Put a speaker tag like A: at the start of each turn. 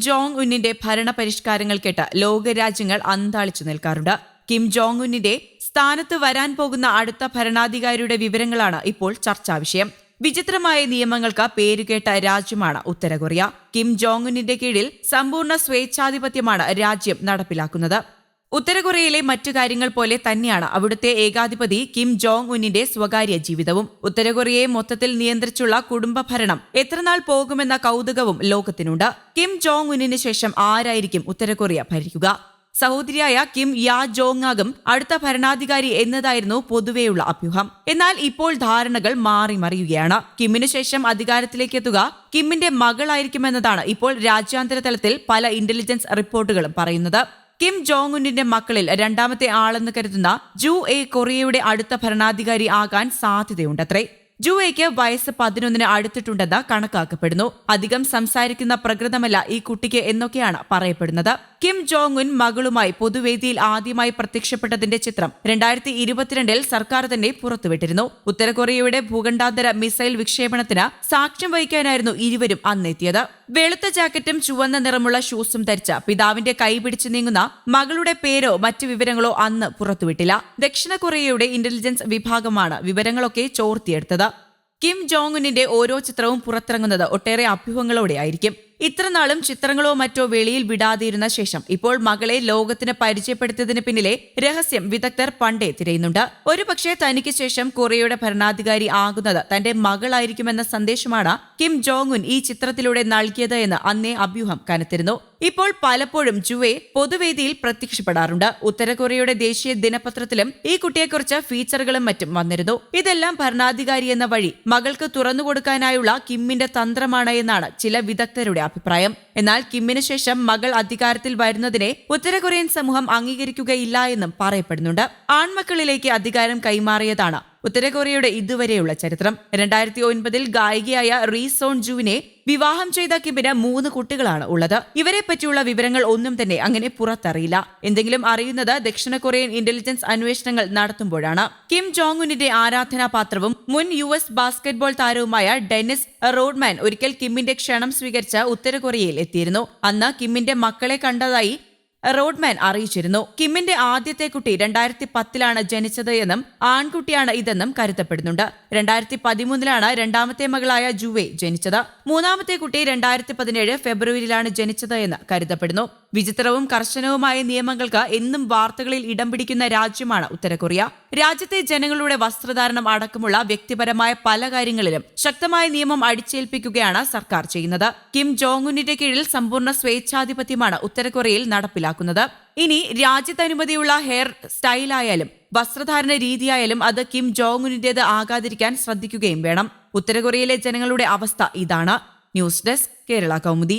A: Jong ഉന്നിന്റെ ഭരണ പരിഷ്കാരങ്ങൾ കേട്ട് ലോകരാജ്യങ്ങൾ അന്താളിച്ചു നിൽക്കാറുണ്ട്. കിം ജോങ് ഉന്നിന്റെ സ്ഥാനത്ത് വരാൻ പോകുന്ന അടുത്ത ഭരണാധികാരിയുടെ വിവരങ്ങളാണ് ഇപ്പോൾ ചർച്ചാ വിഷയം. വിചിത്രമായ നിയമങ്ങൾക്ക് പേരുകേട്ട രാജ്യമാണ് ഉത്തര കൊറിയ കിം ജോങ് ഉന്നിന്റെ കീഴിൽ സമ്പൂർണ സ്വേച്ഛാധിപത്യമാണ് രാജ്യം നടപ്പിലാക്കുന്നത്. ഉത്തര കൊറിയയിലെ മറ്റു കാര്യങ്ങൾ പോലെ തന്നെയാണ് അവിടുത്തെ ഏകാധിപതി കിം ജോങ് ഉന്നിന്റെ സ്വകാര്യ ജീവിതവും. ഉത്തര കൊറിയയെ മൊത്തത്തിൽ നിയന്ത്രിച്ചുള്ള കുടുംബ ഭരണം എത്രനാൾ പോകുമെന്ന കൗതുകവും ലോകത്തിനുണ്ട്. കിം ജോങ് ഉന്നിന് ശേഷം ആരായിരിക്കും ഉത്തരകൊറിയ ഭരിക്കുക? സഹോദരിയായ കിം യാ ജോങ് ജോങ്ങാകും അടുത്ത ഭരണാധികാരി എന്നതായിരുന്നു പൊതുവെയുള്ള അഭ്യൂഹം. എന്നാൽ ഇപ്പോൾ ധാരണകൾ മാറി മറിയുകയാണ്. കിമ്മിനു ശേഷം അധികാരത്തിലേക്ക് എത്തുക കിമ്മിന്റെ മകളായിരിക്കുമെന്നതാണ് ഇപ്പോൾ രാജ്യാന്തര തലത്തിൽ പല ഇന്റലിജൻസ് റിപ്പോർട്ടുകളും പറയുന്നത്. കിം ജോങ് ഉന്നിന്റെ മക്കളിൽ രണ്ടാമത്തെ ആളെന്ന് കരുതുന്ന ജു എ കൊറിയയുടെ അടുത്ത ഭരണാധികാരി ആകാൻ സാധ്യതയുണ്ടത്രേ. ജുവയ്ക്ക് വയസ്സ് പതിനൊന്നിന് അടുത്തിട്ടുണ്ടെന്ന് കണക്കാക്കപ്പെടുന്നു. അധികം സംസാരിക്കുന്ന പ്രകൃതമല്ല ഈ കുട്ടിക്ക് എന്നൊക്കെയാണ് പറയപ്പെടുന്നത്. കിം ജോങ് ഉൻ മകളുമായി പൊതുവേദിയിൽ ആദ്യമായി പ്രത്യക്ഷപ്പെട്ടതിന്റെ ചിത്രം രണ്ടായിരത്തി ഇരുപത്തിരണ്ടിൽ സർക്കാർ തന്നെ പുറത്തുവിട്ടിരുന്നു. ഉത്തരകൊറിയയുടെ ഭൂഖണ്ഡാന്തര മിസൈൽ വിക്ഷേപണത്തിന് സാക്ഷ്യം വഹിക്കാനായിരുന്നു ഇരുവരും അന്നെത്തിയത് വെളുത്ത ജാക്കറ്റും ചുവന്ന നിറമുള്ള ഷൂസും ധരിച്ച പിതാവിന്റെ കൈ പിടിച്ചു നീങ്ങുന്ന മകളുടെ പേരോ മറ്റു വിവരങ്ങളോ അന്ന് പുറത്തുവിട്ടില്ല. ദക്ഷിണ കൊറിയയുടെ ഇന്റലിജൻസ് വിഭാഗമാണ് വിവരങ്ങളൊക്കെ ചോർത്തിയെടുത്തത്. കിം ജോങ് ഉന്നിന്റെ ഓരോ ചിത്രവും പുറത്തിറങ്ങുന്നത് ഒട്ടേറെ അഭ്യൂഹങ്ങളോടെയായിരിക്കും. ഇത്രനാളും ചിത്രങ്ങളോ മറ്റോ വെളിയിൽ വിടാതിരുന്ന ശേഷം ഇപ്പോൾ മകളെ ലോകത്തിന് പരിചയപ്പെടുത്തിയതിന് പിന്നിലെ രഹസ്യം വിദഗ്ധർ പണ്ടേ തിരയുന്നുണ്ട്. ഒരുപക്ഷെ തനിക്ക് ശേഷം കൊറിയയുടെ ഭരണാധികാരി ആകുന്നത് തന്റെ മകളായിരിക്കുമെന്ന സന്ദേശമാണ് കിം ജോങ് ഉൻ ഈ ചിത്രത്തിലൂടെ നൽകിയത് എന്ന് അന്നേ അഭ്യൂഹം കനത്തിരുന്നു. ഇപ്പോൾ പലപ്പോഴും ജുവെ പൊതുവേദിയിൽ പ്രത്യക്ഷപ്പെടാറുണ്ട്. ഉത്തര കൊറിയയുടെ ദേശീയ ദിനപത്രത്തിലും ഈ കുട്ടിയെക്കുറിച്ച് ഫീച്ചറുകളും മറ്റും വന്നിരുന്നു. ഇതെല്ലാം ഭരണാധികാരി എന്ന വഴി മകൾക്ക് തുറന്നുകൊടുക്കാനായുള്ള കിമ്മിന്റെ തന്ത്രമാണ് എന്നാണ് ചില വിദഗ്ധരുടെ അഭിപ്രായം. എന്നാൽ കിമ്മിന് ശേഷം മകൾ അധികാരത്തിൽ വരുന്നതിനെ ഉത്തര കൊറിയൻ സമൂഹം അംഗീകരിക്കുകയില്ല എന്നും പറയപ്പെടുന്നുണ്ട്. ആൺമക്കളിലേക്ക് അധികാരം കൈമാറിയതാണ് ഉത്തര കൊറിയയുടെ ഇതുവരെയുള്ള ചരിത്രം. രണ്ടായിരത്തി ഒൻപതിൽ ഗായികയായ റീ സോൺ ജുവിനെ വിവാഹം ചെയ്ത കിമ്മിന് മൂന്ന് കുട്ടികളാണ് ഉള്ളത്. ഇവരെ പറ്റിയുള്ള വിവരങ്ങൾ ഒന്നും തന്നെ അങ്ങനെ പുറത്തറിയില്ല. എന്തെങ്കിലും അറിയുന്നത് ദക്ഷിണ കൊറിയൻ ഇന്റലിജൻസ് അന്വേഷണങ്ങൾ നടത്തുമ്പോഴാണ്. കിം ജോങ് ഉന്നിന്റെ ആരാധനാപാത്രവും മുൻ യു എസ് ബാസ്കറ്റ്ബോൾ താരവുമായ ഡെന്നിസ് റോഡ്മാൻ ഒരിക്കൽ കിമ്മിന്റെ ക്ഷണം സ്വീകരിച്ച ഉത്തര കൊറിയയിൽ എത്തിയിരുന്നു. അന്ന് കിമ്മിന്റെ മക്കളെ കണ്ടതായി റോഡ്മാൻ അറിയിച്ചിരുന്നു. കിമ്മിന്റെ ആദ്യത്തെ കുട്ടി രണ്ടായിരത്തി പത്തിലാണ് ജനിച്ചത് എന്നും ആൺകുട്ടിയാണ് ഇതെന്നും കരുതപ്പെടുന്നുണ്ട് രണ്ടായിരത്തി പതിമൂന്നിലാണ് രണ്ടാമത്തെ മകളായ ജുവെ ജനിച്ചത്. മൂന്നാമത്തെ കുട്ടി രണ്ടായിരത്തി പതിനേഴ് ഫെബ്രുവരിയിലാണ് ജനിച്ചത് എന്ന് കരുതപ്പെടുന്നു. വിചിത്രവും കർശനവുമായ നിയമങ്ങൾക്ക് എന്നും വാർത്തകളിൽ ഇടം പിടിക്കുന്ന രാജ്യമാണ് ഉത്തരകൊറിയ രാജ്യത്തെ ജനങ്ങളുടെ വസ്ത്രധാരണം അടക്കമുള്ള വ്യക്തിപരമായ പല കാര്യങ്ങളിലും ശക്തമായ നിയമം അടിച്ചേൽപ്പിക്കുകയാണ് സർക്കാർ ചെയ്യുന്നത്. കിം ജോങ് ഉന്നിന്റെ കീഴിൽ സമ്പൂർണ സ്വേച്ഛാധിപത്യമാണ് ഉത്തരകൊറിയയിൽ നടപ്പിലാക്കുന്നത്. ഇനി രാജ്യത്തനുമതിയുള്ള ഹെയർ സ്റ്റൈലായാലും വസ്ത്രധാരണ രീതിയായാലും അത് കിം ജോങ് ഉന്നിന്റേത് ആകാതിരിക്കാൻ ശ്രദ്ധിക്കുകയും വേണം. ഉത്തരകൊറിയയിലെ ജനങ്ങളുടെ അവസ്ഥ ഇതാണ്. News desk Kerala Kaumudi.